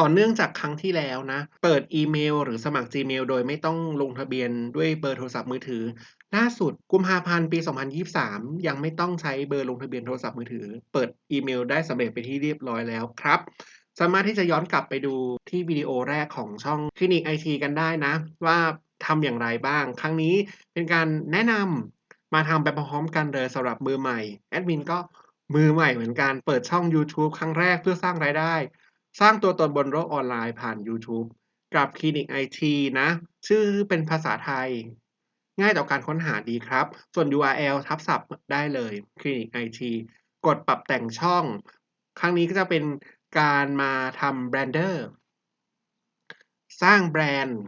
ต่อเนื่องจากครั้งที่แล้วนะ เปิดอีเมล หรือสมัคร Gmail โดยไม่ต้องลงทะเบียนด้วยเบอร์โทรศัพท์มือถือ ล่าสุดกุมภาพันธ์ปี 2023 ยังไม่ต้องใช้เบอร์ลงทะเบียนโทรศัพท์มือถือ เปิดอีเมลได้สำเร็จไปที่เรียบร้อยแล้วครับ สามารถที่จะย้อนกลับไปดูที่วิดีโอแรกของช่องคลินิกไอทีกันได้นะ ว่าทำอย่างไรบ้าง ครั้งนี้เป็นการแนะนำมาทำไปพร้อมกันเลยสำหรับมือใหม่แอดมินก็มือใหม่เหมือนกันเปิดช่อง YouTube ครั้งแรกเพื่อสร้างรายได้ สร้างตัวตนบนโลกออนไลน์ผ่าน YouTube กับคลินิกไอทีนะ ชื่อเป็นภาษาไทย ง่ายต่อการค้นหาดีครับ ส่วน URL ทับศัพท์ได้เลยคลินิกไอทีกดปรับแต่งช่อง ครั้งนี้ก็จะเป็นการมาทำแบรนเดอร์สร้างแบรนด์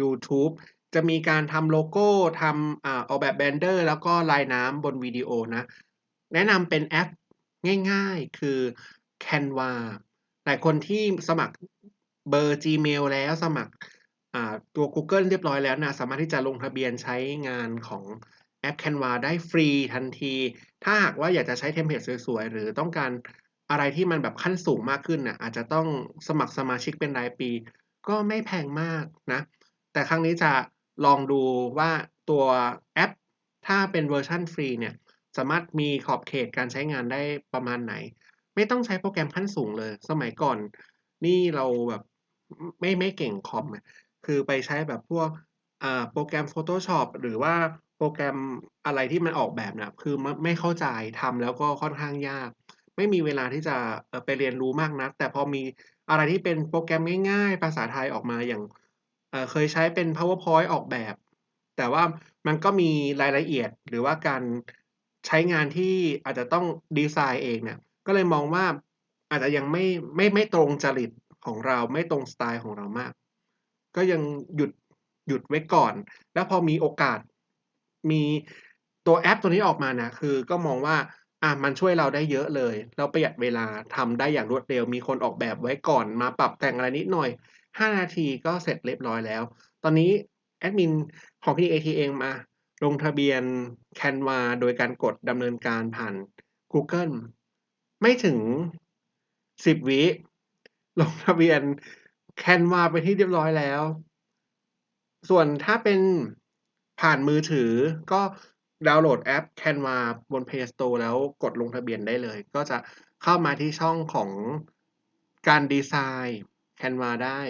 YouTube จะมีการทำโลโก้ทำอาออกแบบแบรนเดอร์ แล้วก็ลายน้ำบนวิดีโอนะ แนะนำเป็นแอปง่ายๆ คือ Canva หลายคนที่สมัครเบอร์ Gmail แล้วสมัครตัว Google เรียบร้อยแล้วนะสามารถที่จะลงทะเบียนใช้งานของแอป Canva ได้ฟรีทันที ถ้าหากว่าอยากจะใช้เทมเพลตสวยๆ หรือต้องการอะไรที่มันแบบขั้นสูงมากขึ้นนะ่ะอาจจะต้องสมัครสมาชิกเป็นรายปี ก็ไม่แพงมากนะ แต่ครั้งนี้จะลองดูว่าตัวแอป ถ้าเป็นเวอร์ชันฟรีเนี่ย สามารถมีขอบเขตการใช้งานได้ประมาณไหน ไม่ต้องใช้โปรแกรมขั้นสูงเลย สมัยก่อน นี่เราแบบไม่ไม่เก่งคอมคือไปใช้แบบพวกโปรแกรม Photoshop หรือว่าโปรแกรมอะไรที่มันออกแบบนะคือไม่เข้าใจทำแล้วก็ค่อนข้างยาก ไม่มีเวลาที่จะไปเรียนรู้มากนัก แต่พอมีอะไรที่เป็นโปรแกรมง่าย ๆ ภาษาไทยออกมาอย่างเเคยใช้เป็น PowerPoint ออกแบบ แต่ว่ามันก็มีรายละเอียดหรือว่าการใช้งานที่อาจจะต้องดีไซน์เองเนี่ย ก็เลยมองว่าอาจจะยังไม่ไม่ไม่ตรงจริตของเราไม่ตรงสไตล์ของเรามาก ก็ยังหยุดหยุดไว้ก่อน แล้วพอมีโอกาสมีตัวแอปตัวนี้ออกมานะคือก็มองว่าอะมันช่วยเราได้เยอะเลย เราประหยัดเวลาทำได้อย่างรวดเร็ว มีคนออกแบบไว้ก่อนมาปรับแต่งอะไรนิดหน่อย 5 นาทีก็เสร็จเรียบร้อยแล้ว ตอนนี้แอดมินของพี่เอทีเองมา ลงทะเบียน Canva โดยการกดดำเนินการผ่าน Google ไม่ถึง10วิลงทะเบียน Canva ไปที่เรียบร้อยแล้ว ส่วนถ้าเป็นผ่านมือถือก็ดาวน์โหลดแอป Canva บน Play Store แล้วกดลงทะเบียนได้เลย ก็จะเข้ามาที่ช่องของการดีไซน์ Canva ได้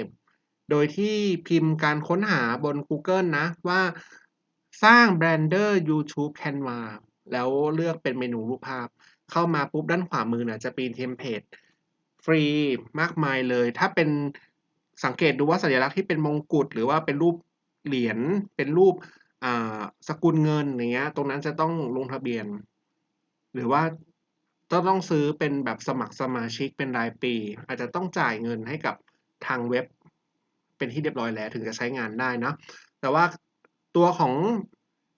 โดยที่พิมพ์การค้นหาบน Google นะว่าสร้างแบรนเดอร์ YouTube Canva แล้วเลือกเป็นเมนูรูปภาพ เข้ามาปุ๊บด้านขวามือเนะจะเป็นเทมเพลตฟรีมากมายเลย ถ้าเป็นสังเกตดูว่าสัญลักษณ์ที่เป็นมงกุฎหรือว่าเป็นรูปเหรียญเป็นรูปสกุลเงินอย่างเงี้ยตรงนั้นจะต้องลงทะเบียน หรือว่าต้องต้องซื้อเป็นแบบสมัครสมาชิกเป็นรายปี อาจจะต้องจ่ายเงินให้กับทางเว็บ เป็นที่เรียบร้อยแล้วถึงจะใช้งานได้นะแต่ว่าตัวของ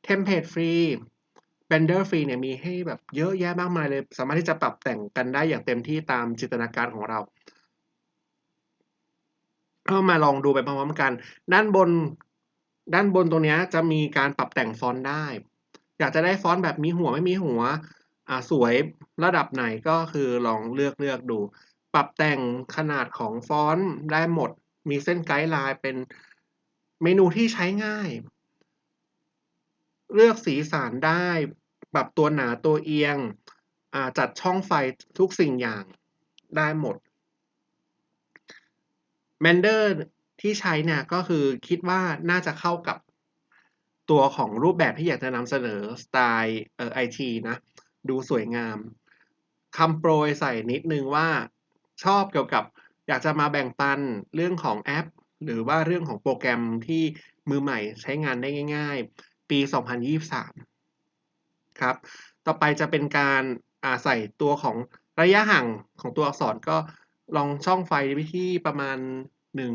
เทมเพลตฟรี เบนเดอร์ฟรีเนี่ยมีให้แบบเยอะแยะมากมายเลย สามารถที่จะปรับแต่งกันได้อย่างเต็มที่ตามจินตนาการของเราเอามาลองดูไปพร้อมๆกัน ด้านบน ด้านบนตรงนี้จะมีการปรับแต่งฟอนต์ได้ อยากจะได้ฟอนต์แบบมีหัวไม่มีหัวอ่าสวยระดับไหนก็คือลองเลือกเลือกดู ปรับแต่งขนาดของฟอนต์ได้หมด มีเส้นไกด์ไลน์เป็นเมนูที่ใช้ง่าย เลือกสีสันได้ ปรับตัวหนาตัวเอียงจัดช่องไฟทุกสิ่งอย่างได้หมดแมนเดอร์ที่ใช้เนี่ยก็คือคิดว่าน่าจะเข้ากับตัวของรูปแบบที่อยากจะนำเสนอสไตล์เอ่อไอทีนะ ดูสวยงามคำโปรยใส่นิดนึงว่าชอบเกี่ยวกับอยากจะมาแบ่งปันเรื่องของแอป หรือว่าเรื่องของโปรแกรมที่มือใหม่ใช้งานได้ง่าย ๆ ปี 2023 ครับ ต่อไปจะเป็นการใส่ตัวของระยะห่างของตัวอักษรก็ลองช่องไฟไปที่ประมาณหนึ่ง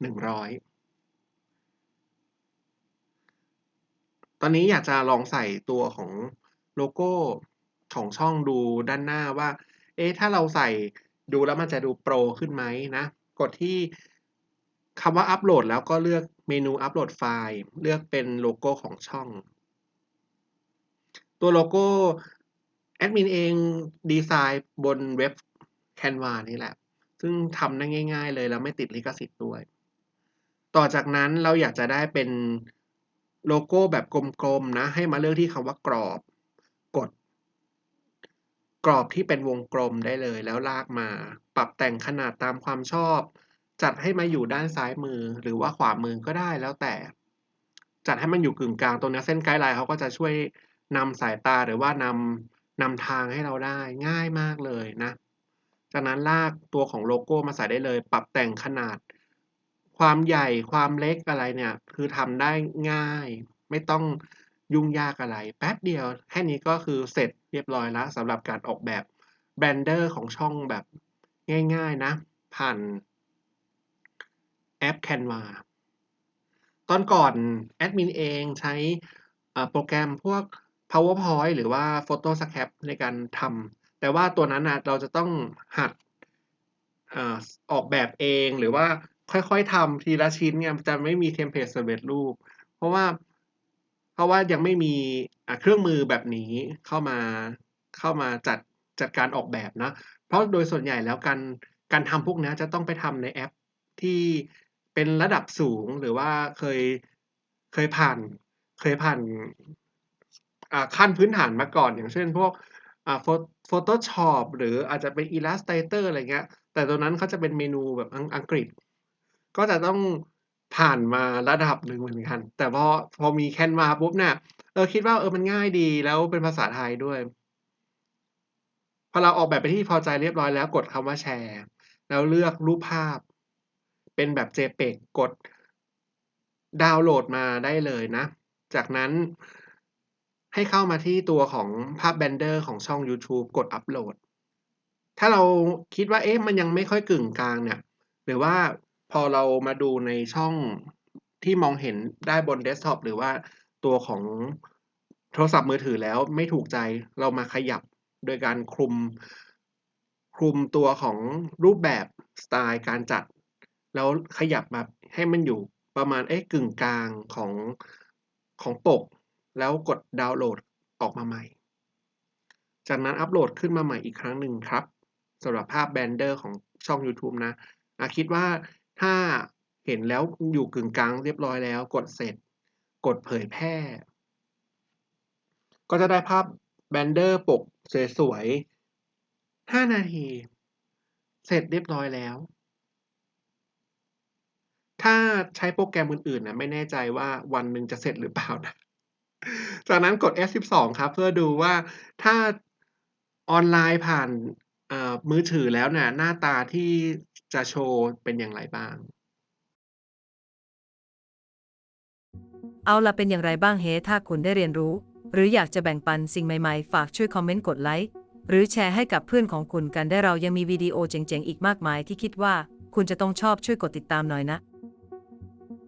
หนึ่งร้อยตอนนี้อยากจะลองใส่ตัวของโลโก้ของช่องดูด้านหน้าว่า เอ๊ะ ถ้าเราใส่ดูแล้วมันจะดูโปรขึ้นไหมนะ กดที่คำว่าอัปโหลดแล้วก็เลือกเมนูอัปโหลดไฟล์ เลือกเป็นโลโก้ของช่อง ตัวโลโก้แอดมินเองดีไซน์บนเว็บ Canva นี่แหละ ซึ่งทำได้ง่าย ๆ เลยแล้วไม่ติดลิขสิทธิ์ด้วย ต่อจากนั้นเราอยากจะได้เป็นโลโก้แบบกลมๆนะ ให้มาเลือกที่คำว่ากรอบ กด กรอบที่เป็นวงกลมได้เลยแล้วลากมา ปรับแต่งขนาดตามความชอบ จัดให้มาอยู่ด้านซ้ายมือหรือว่าขวามือก็ได้แล้วแต่ จัดให้มันอยู่กึ่งกลางตรงนี้เส้นไกด์ไลน์เขาก็จะช่วย นำสายตาหรือว่านำนำทางให้เราได้ง่ายมากเลยนะ จากนั้นลากตัวของโลโก้มาใส่ได้เลย ปรับแต่งขนาด ความใหญ่ความเล็กอะไรเนี่ย คือทำได้ง่าย ไม่ต้องยุ่งยากอะไร แป๊บเดียวแค่นี้ก็คือเสร็จเรียบร้อยแล้วสำหรับการออกแบบ Blender ของช่องแบบง่าย ๆนะ ผ่านแอป Canva ตอนก่อนแอดมินเองใช้โปรแกรมพวก PowerPoint หรือว่า Photoshop ในการทำแต่ว่าตัวนั้นนะเราจะต้องหัดอออกแบบเองหรือว่าค่อยๆทำทีละชิ้นไงจะไม่มีเทมเพลตสำเร็จรูป เพราะว่าเพราะว่ายังไม่มีเครื่องมือแบบนี้เข้ามาเข้ามาจัดจัดการออกแบบนะ เพราะโดยส่วนใหญ่แล้วการการทำพวกนี้จะต้องไปทำในแอปที่เป็นระดับสูงหรือว่าเคยเคยผ่านเคยผ่าน ขั้นพื้นฐานมาก่อน อย่างเช่นพวกอ่า Pho Photoshop หรืออาจจะเป็น Illustrator อะไรเงี้ย แต่ตรงนั้นเขาจะเป็นเมนูแบบอังอังกฤษ ก็จะต้องผ่านมาระดับหนึ่งเหมือนกัน แต่พอพอมี Canva ปุ๊บเนี่ยเออคิดว่าเออมันง่ายดีแล้วเป็นภาษาไทยด้วย พอเราออกแบบเป็นที่พอใจเรียบร้อยแล้วกดคำว่าแชร์ แล้วเลือกรูปภาพ เป็นแบบ JPEG กดดาวน์โหลดมาได้เลยนะ จากนั้น ให้เข้ามาที่ตัวของภาพ Blender ของช่องยูทูบกดอัปโหลด ถ้าเราคิดว่าเอ๊ะมันยังไม่ค่อยกึ่งกลางเนี่ย หรือว่าพอเรามาดูในช่องที่มองเห็นได้บนเดสก์ท็อปหรือว่าตัวของโทรศัพท์มือถือแล้วไม่ถูกใจเรามาขยับโดยการคลุม คลุมตัวของรูปแบบสไตล์การจัด แล้วขยับมาให้มันอยู่ประมาณเอ๊ะกึ่งกลางของของปก แล้วกดดาวน์โหลดออกมาใหม่ จากนั้นอัปโหลดขึ้นมาใหม่อีกครั้งหนึ่งครับสำหรับภาพ Blender ของช่องยูทูบนะอาคิดว่าถ้าเห็นแล้วอยู่กึ่งกลางเรียบร้อยแล้ว กดเสร็จ กดเผยแพร่ ก็จะได้ภาพ Blender ปกสวยๆ5นาที เสร็จเรียบร้อยแล้ว ถ้าใช้โปรแกรมอื่นๆนะไม่แน่ใจว่าวันหนึ่งจะเสร็จหรือเปล่านะ จากนั้นกด F12 ครับ เพื่อดูว่าถ้าออนไลน์ผ่านมือถือแล้วเนี่ยหน้าตาที่จะโชว์เป็นอย่างไรบ้าง เอาละเป็นอย่างไรบ้างเฮถ้าคุณได้เรียนรู้ หรืออยากจะแบ่งปันสิ่งใหม่ๆ ฝากช่วยคอมเมนต์กดไลค์หรือแชร์ให้กับเพื่อนของคุณกันได้เรายังมีวิดีโอเจ๋งๆ อีกมากมายที่คิดว่าคุณจะต้องชอบช่วยกดติดตามหน่อยนะ